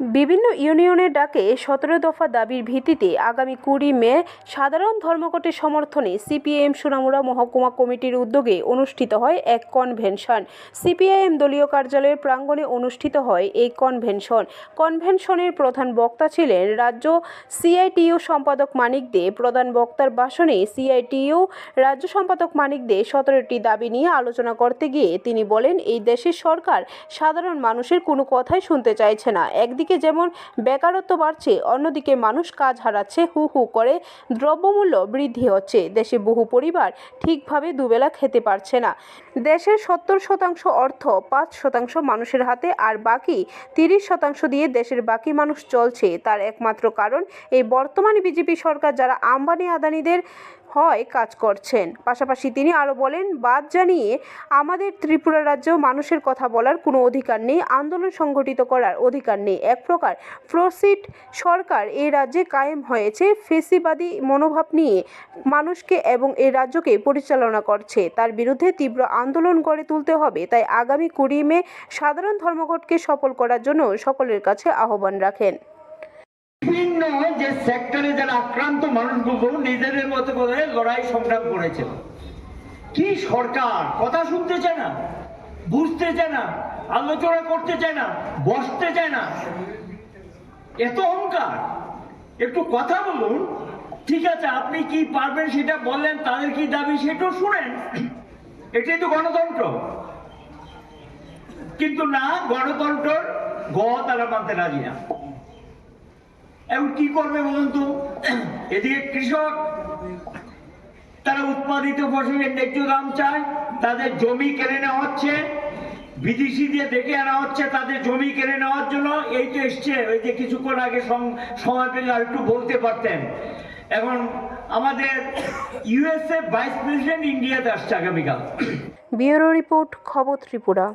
বিভিন্ন ইউনিয়নের ডাকে সতেরো দফা দাবির ভিত্তিতে আগামী কুড়ি মে সাধারণ ধর্মঘটের সমর্থনে সিপিআইএম সোনামুড়া মহকুমা কমিটির উদ্যোগে অনুষ্ঠিত হয় এক কনভেনশন। সিপিআইএম দলীয় কার্যালয়ের প্রাঙ্গণে অনুষ্ঠিত হয় এই কনভেনশন। কনভেনশনের প্রধান বক্তা ছিলেন রাজ্য সিআইটিইউ সম্পাদক মানিক দে। প্রধান বক্তার ভাষণে সিআইটিইউ রাজ্য সম্পাদক মানিক দে সতেরোটি দাবি নিয়ে আলোচনা করতে গিয়ে তিনি বলেন, এই দেশের সরকার সাধারণ মানুষের কোনো কথাই শুনতে চাইছে না। একদিকে যেমন বেকারত্ব বাড়ছে, অন্যদিকে মানুষ কাজ হারাচ্ছে, হু হু করে দ্রব্যমূল্য বৃদ্ধি হচ্ছে। দেশে বহু পরিবার ঠিকভাবে দুবেলা খেতে পারছে না। দেশের সত্তর শতাংশ অর্থ, পাঁচ শতাংশ মানুষের হাতে, আর বাকি তিরিশ শতাংশ দিয়ে দেশের বাকি মানুষ চলছে। তার একমাত্র কারণ, এই বর্তমানে বিজেপি সরকার, যারা আম্বানি আদানিদের হয় কাজ করছেন। পাশাপাশি তিনি আরও বলেন, বাদ জানিয়ে আমাদের ত্রিপুরা রাজ্য মানুষের কথা বলার কোনো অধিকার নেই, আন্দোলন সংগঠিত করার অধিকার নেই। এক প্রকার প্রসিড সরকার এই রাজ্যে কায়েম হয়েছে, ফেসিবাদী মনোভাব নিয়ে মানুষকে এবং এই রাজ্যকে পরিচালনা করছে। তার বিরুদ্ধে তীব্র আন্দোলন গড়ে তুলতে হবে। তাই আগামী কুড়ি মে সাধারণ ধর্মঘটকে সফল করার জন্য সকলের কাছে আহ্বান রাখেন। বিভিন্ন যে সেক্টরে যারা আক্রান্ত মানুষগুলো নিজেদের মতো করে লড়াই সংগ্রাম করেছে। কি সরকার? কথা শুনতে চায় না, বুঝতে চায় না, আলোচনা করতে চায় না, বসতে চায় না। এত অহংকার। একটু কথা বলুন। ঠিক আছে, আপনি কি পারবেন সেটা বললেন, তাদের কি দাবি সেটাও শুনেন। এটাই তো গণতন্ত্র। কিন্তু না, গণতন্ত্রর গ তারা মানতে রাজি না। এখন কি করবে বলুন তো? এদিকে কৃষক, তারা উৎপাদিত ফসলের ন্যায্য দাম চায়, তাদের জমি কেড়ে নেওয়া হচ্ছে। বিদেশি দিয়ে দেখে আনা হচ্ছে, তাদের জমি কেড়ে নেওয়ার জন্য। এই তো এসছে, ওই যে কিছুক্ষণ আগে সম- সময় পেলে আর একটু বলতে পারতেন। এখন আমাদের ইউএসএ ভাইস প্রেসিডেন্ট ইন্ডিয়াতে আসছে আগামীকাল। ব্যুরো রিপোর্ট, খবর ত্রিপুরা।